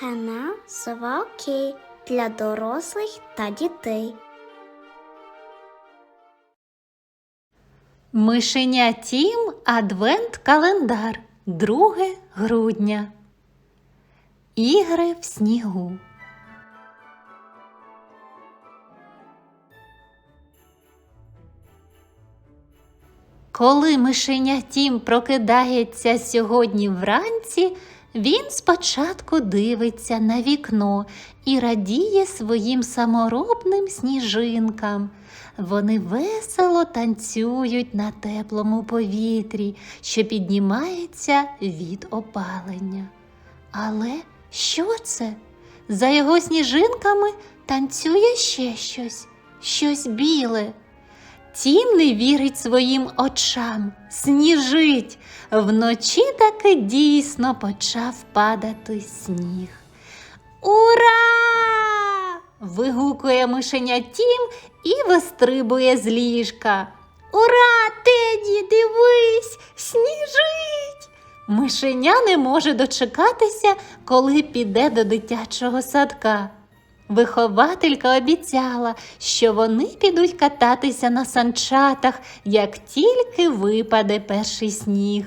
Канал Сова для дорослих та дітей. Мишеня Тім Адвент календар 2 грудня. Ігри в снігу. Коли мишеня Тім прокидається сьогодні вранці, він спочатку дивиться на вікно і радіє своїм саморобним сніжинкам. Вони весело танцюють на теплому повітрі, що піднімається від опалення. Але що це? За його сніжинками танцює ще щось, щось біле. Тім не вірить своїм очам, сніжить. Вночі таки дійсно почав падати сніг. Ура! вигукує мишеня Тім і вистрибує з ліжка. Ура, Теді, дивись, сніжить! Мишеня не може дочекатися, коли піде до дитячого садка. Вихователька обіцяла, що вони підуть кататися на санчатах, як тільки випаде перший сніг.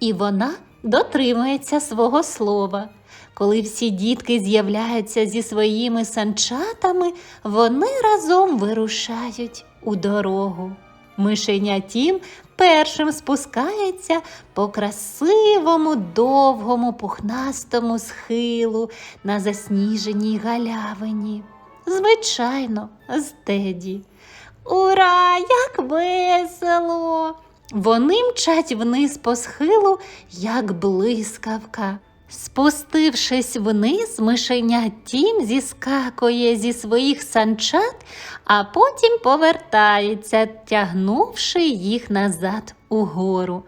І вона дотримується свого слова. Коли всі дітки з'являються зі своїми санчатами, вони разом вирушають у дорогу. Мишеня Тім першим спускається по красивому, довгому, пухнастому схилу на засніженій галявині. Звичайно, з Теді. Ура, як весело! Вони мчать вниз по схилу, як блискавка. Спустившись вниз, мишеня Тім зіскакує зі своїх санчат, а потім повертається, тягнувши їх назад угору.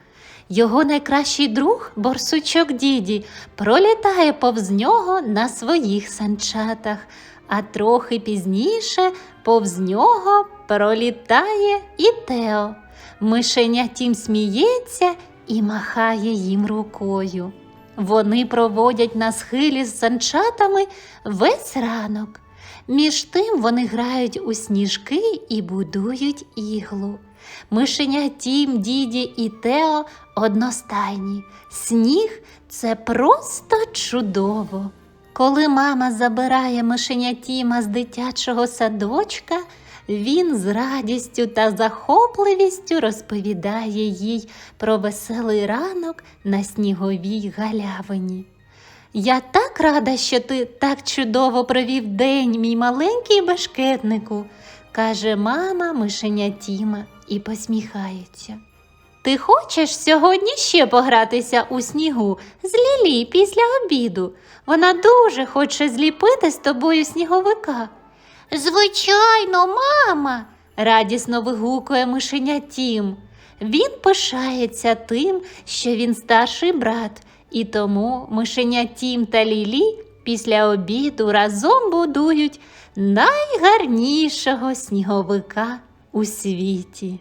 Його найкращий друг, борсучок Діді, пролітає повз нього на своїх санчатах, а трохи пізніше повз нього пролітає і Тео. Мишеня Тім сміється і махає їм рукою. Вони проводять на схилі з санчатами весь ранок. Між тим вони грають у сніжки і будують іглу. Мишеня Тім, Діді і Тео одностайні. Сніг це просто чудово. Коли мама забирає мишеня Тіма з дитячого садочка, він з радістю та захопливістю розповідає їй про веселий ранок на сніговій галявині. Я так рада, що ти так чудово провів день, мій маленький бешкетнику, каже мама мишеня Тіма і посміхається. Ти хочеш сьогодні ще погратися у снігу з Лілі після обіду? Вона дуже хоче зліпити з тобою сніговика. Звичайно, мама, радісно вигукує мишеня Тім. Він пишається тим, що він старший брат, і тому мишеня Тім та Лілі після обіду разом будують найгарнішого сніговика у світі.